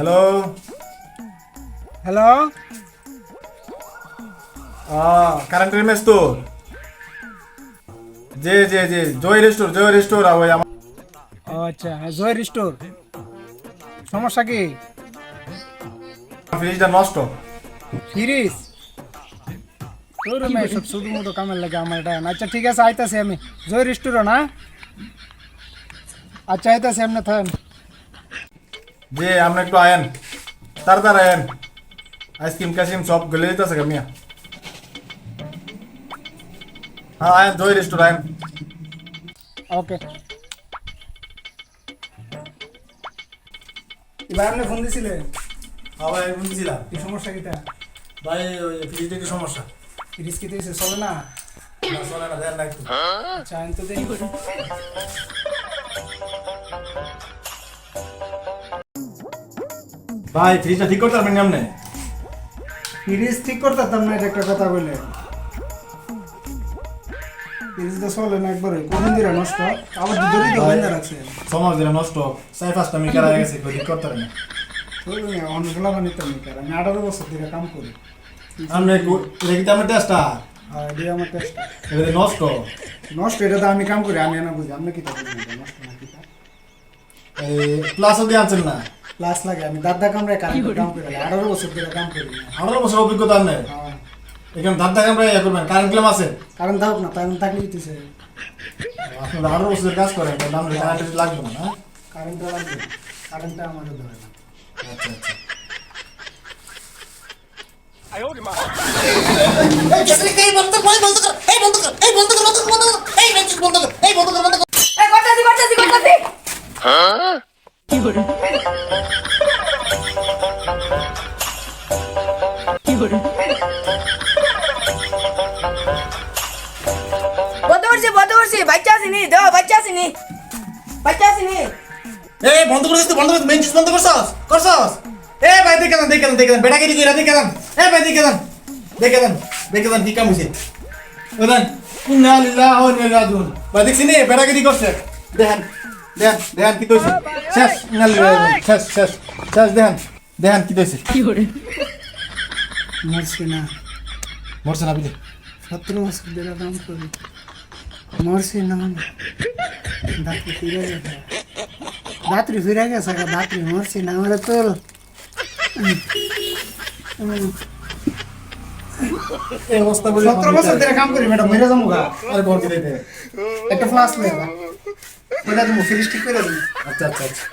Hello hello কারেন্টের mace তো জি জি জি জয় রেস্টোর জয় রেস্টোর ওই আমার ও আচ্ছা জয়ের স্টোর সমস্যা কি ফ্রিজটা নষ্ট ফিরিস তোর মেয়ে সব শুধু মোটো কামের লাগে আমার এটা আচ্ছা ঠিক আছে আইতাছি আমি জয়ের স্টোর না আচ্ছা আইতাছি এমনি থাকেন জি আপনি একটু আয়েন। তাড়াতাড়ি আয়েন। আইসক্রিম কাসিম সব গলে যেতেছে মিয়া। হ্যাঁ আয়েন জয় রেস্টোর আয়েন। ওকে এবার আপনি ফোন দিছিলেন? হ্যাঁ ভাই বুঝছিলাম কি সমস্যা কিটা? ভাই ওই ফ্রিজটা একটু সমস্যা? ফিরিস কি দিয়েছে চলে না? না, চলে না দেন না একটু। আচ্ছা আমি তো দেখি ভাই ফ্রিজটা ঠিক করতে পারবেন আপনি? ফিরিস ঠিক করতাম না এটা একটা কথা বলে। চলে না একবারে কোনদিন দিরা নষ্ট আবার রাখছে। সমাজ নষ্ট হয়ে গেছে ঠিক করতে পারে না। না আমি আমি আঠারো বছর ধরে কাম করি। আমার টেস্টটা এটা আমার টেস্ট নষ্ট? নষ্ট এটা তো আমি কাম করি আমি না বুঝি আপনি কি তা নষ্ট না কি তা এই প্লাসও দিয়ে আনছেন না? ক্লাস লাগে আমি দাদা কামড়ে কারেন্ট কাম করি আঠারো বছর ধরে কাম করি আঠারো বছর অভিজ্ঞতা হ্যাঁ। এখানে ধার ধার ইয়ে করবেন কারেন্ট ক্লেম আছে কারণ থাকুক না কারণ থাকলে দিতেছে আপনার আঠারো বছরের কাজ করেন কারেন্ট লাগবে না হ্যাঁ? কারেন্টটা লাগবে কারেন্টটা আমাদের ধরে না আচ্ছা আচ্ছা এই বন্ধ কর এই বন্ধ কর এই বন্ধ কর এই বন্ধ কর বন্ধ কর বন্ধ কর এই ম্যাজিক বন্ধ কর এই বন্ধ কর বন্ধ কর এই করতেছি করতেছি করতেছি বন্ধ করছি বন্ধ করছি বাচ্চা আসিনি দেও বাচ্চা আসিনি বাচ্চা আসিনি এই বন্ধ করে দিতে বন্ধ করে মেন চিজ বন্ধ করছস করছস এ ভাই দেখে দেন দেখে দেন দেখে দেন বেটাগিরি কইরা দেখে দেন এ ভাই দেখে দেন দেখে দেন দেখে দেন কি কাম হইছে ও দেন ইন্না লিল্লাহি ওয়া ইন্না ইলাইহি রাজিউন ভাই দেখছি নে বেটাগিরি করছে দেখেন দেখেন দেখেন কি কইছে শেষ ইন্না- শেষ শেষ শেষ দেখেন দেখেন কি কইছে মরছি না মরছে না বিলে সতেরো বছর ধরে কাম করি মরছি না দাত্রি ফিরে গেছে দাত্রি ফিরে গেছে দাত্রি মরছি না আমার তোর এই অবস্থা বলে সতেরো বছর ধরে কাম করি ম্যাডাম মেরে যাব গা। আরে বল দিতে একটা ফ্লাস নেবা ওটা তুমি ফিরিস ঠিক করে দিই আচ্ছা আচ্ছা আচ্ছা।